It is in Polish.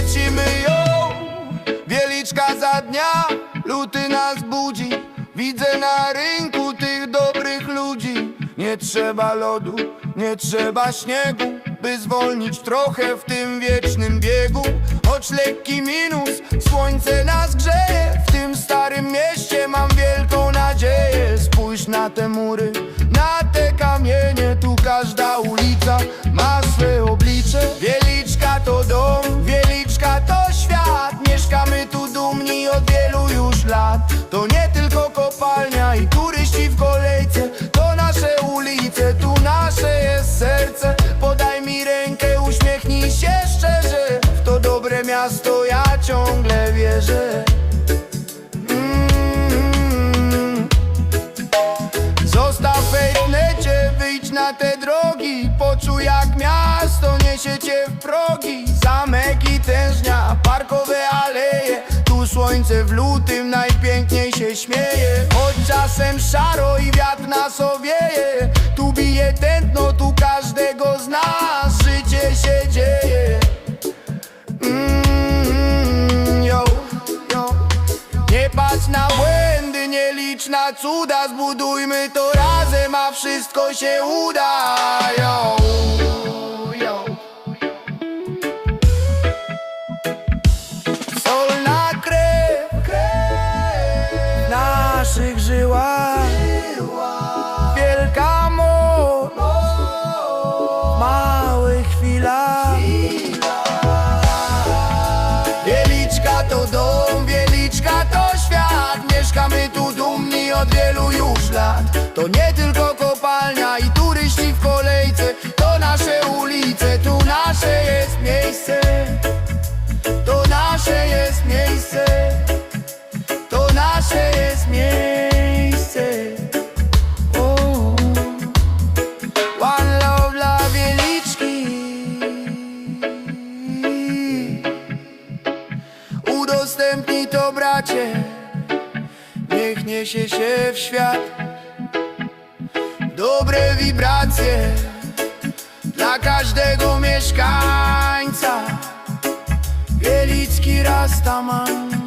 lecimy ją Wieliczka za dnia, luty nas budzi. Widzę na rynku tych dobrych ludzi. Nie trzeba lodu, nie trzeba śniegu By zwolnić trochę w tym wiecznym biegu. Choć lekki minus, słońce nas grzeje. W tym starym mieście mam wielką nadzieję. Spójrz na te mury, To nie tylko kopalnia i turyści w kolejce To nasze ulice, tu nasze jest serce. Podaj mi rękę, uśmiechnij się szczerze W to dobre miasto ja ciągle wierzę. Mm. Zostaw fake w necie, wyjdź na te drogi Poczuj jak miasto niesie cię w progi. Zamek i tężnia, parkowe aleje słońce w lutym najpiękniej się śmieje. Choć czasem szaro i wiatr nas owieje. Tu bije tętno, tu każdego z nas Życie się dzieje. Mm. Nie patrz na błędy, nie licz na cuda. Zbudujmy to razem, a wszystko się uda yo, naszych żyłach Wielka moc w małych chwilach. Wieliczka to dom, Wieliczka to świat. Mieszkamy tu dumni od wielu już lat. To nie tylko kopalnia i turyści w kolejce. To nasze ulice, tu nasze jest miejsce Udostępnij to bracie. Niech niesie się w świat Dobre wibracje Dla każdego mieszkańca. Wielicki Rastaman